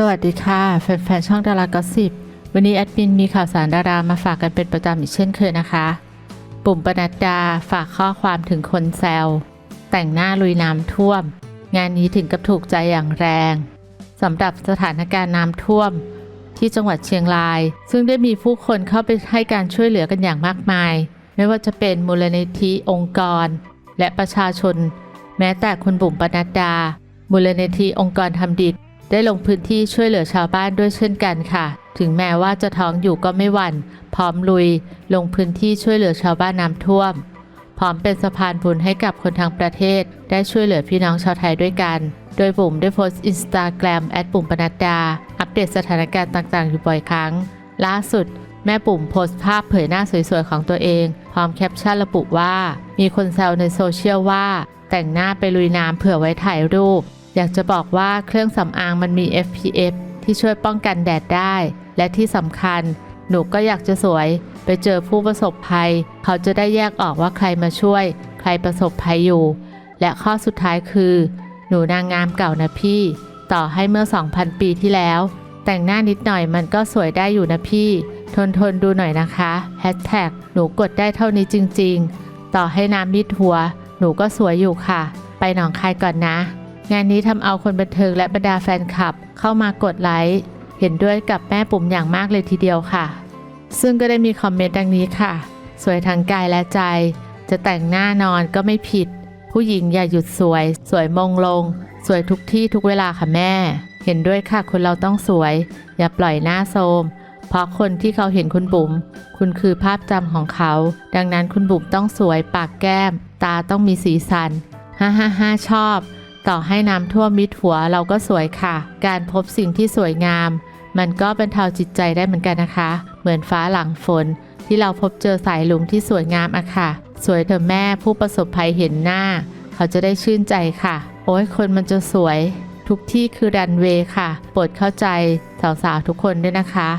สวัสดีค่ะ แฟนๆช่องดารากอสิบวันนี้แอดมินมีข่าวสารดารามาฝากกันเป็นประจำอีกเช่นเคยนะคะ ปุ่มปนัดดาฝากข้อความถึงคนแซวแต่งหน้าลุยน้ำท่วม งานนี้ถึงกับถูกใจอย่างแรงสำหรับสถานการณ์น้ำท่วม ที่จังหวัดเชียงราย ซึ่งได้มีผู้คนเข้าไปให้การช่วยเหลือกันอย่างมากมาย ไม่ว่าจะเป็นมูลนิธิองค์กร และประชาชน แม้แต่คุณบุ๋มปนัดดา มูลนิธิองค์กรทำดี ได้ลงพื้นที่ช่วยเหลือชาวบ้านด้วยเช่นกันค่ะ ถึงแม้ว่าจะท้องอยู่ก็ไม่หวั่น พร้อมลุย ลงพื้นที่ช่วยเหลือชาวบ้านน้ำท่วม พร้อมเป็นสะพานบุญให้กับคนทั้งประเทศ ได้ช่วยเหลือพี่น้องชาวไทยด้วยกัน โดยบุ๋มได้โพสต์อินสตาแกรมแอดบุ๋มปนัดดา อัปเดตสถานการณ์ต่างๆ อยู่บ่อยครั้ง ล่าสุด แม่บุ๋มโพสต์ภาพเผยหน้าสวยๆของตัวเอง พร้อมแคปชั่นระบุว่า มีคนแซวในโซเชียลว่า แต่งหน้าไปลุยน้ำเผื่อไว้ถ่ายรูป อยากจะบอกว่าเครื่องสำอางมันมี FPF ที่ช่วยป้องกันแดดได้ และที่สำคัญ หนูก็อยากจะสวย ไปเจอผู้ประสบภัย เขาจะได้แยกออกว่าใครมาช่วย ใครประสบภัยอยู่ และข้อสุดท้ายคือ หนูนางงามเก่านะพี่ ต่อให้เมื่อ 2,000 ปีที่แล้ว แต่งหน้านิดหน่อยมันก็สวยได้อยู่นะพี่ ทนทนดูหน่อยนะคะแฮชแท็กหนูกดได้เท่านี้จริง ๆ ต่อให้น้ำมิดหัว หนูก็สวยอยู่ค่ะ ไปหนองคายก่อนนะ งานนี้ทำเอาคนบันเทิงและบรรดาแฟนคลับ เข้ามากดไลค์เห็นด้วยกับแม่ปุ่มอย่างมากเลยทีเดียวค่ะ ซึ่งก็ได้มีคอมเมนต์ดังนี้ค่ะ สวยทั้งกายและใจ จะแต่งหน้านอนก็ไม่ผิด ผู้หญิงอย่าหยุดสวย สวยมงลง สวยทุกที่ทุกเวลาค่ะแม่ เห็นด้วยค่ะคนเราต้องสวย อย่าปล่อยหน้าโทรมเพราะคนที่เขาเห็นคุณบุ๋มคุณคือภาพจำของเขา ดังนั้นคุณบุ๋มต้องสวยปากแก้ม ตาต้องมีสีสันฮ่าฮ่าฮ่าชอบ ต่อให้น้ำท่วมมิดหัวเราก็สวยค่ะ การพบสิ่งที่สวยงาม มันก็บรรเทาจิตใจได้เหมือนกันนะคะ เหมือนฟ้าหลังฝน ที่เราพบเจอสายลุงที่สวยงามอะค่ะ สวยเถอแม่ผู้ประสบภัยเห็นหน้า เขาจะได้ชื่นใจค่ะ โอ้ยคนมันจะสวย ทุกที่คือรันเวย์ค่ะโปรดเข้าใจสาวๆทุกคนด้วยนะคะ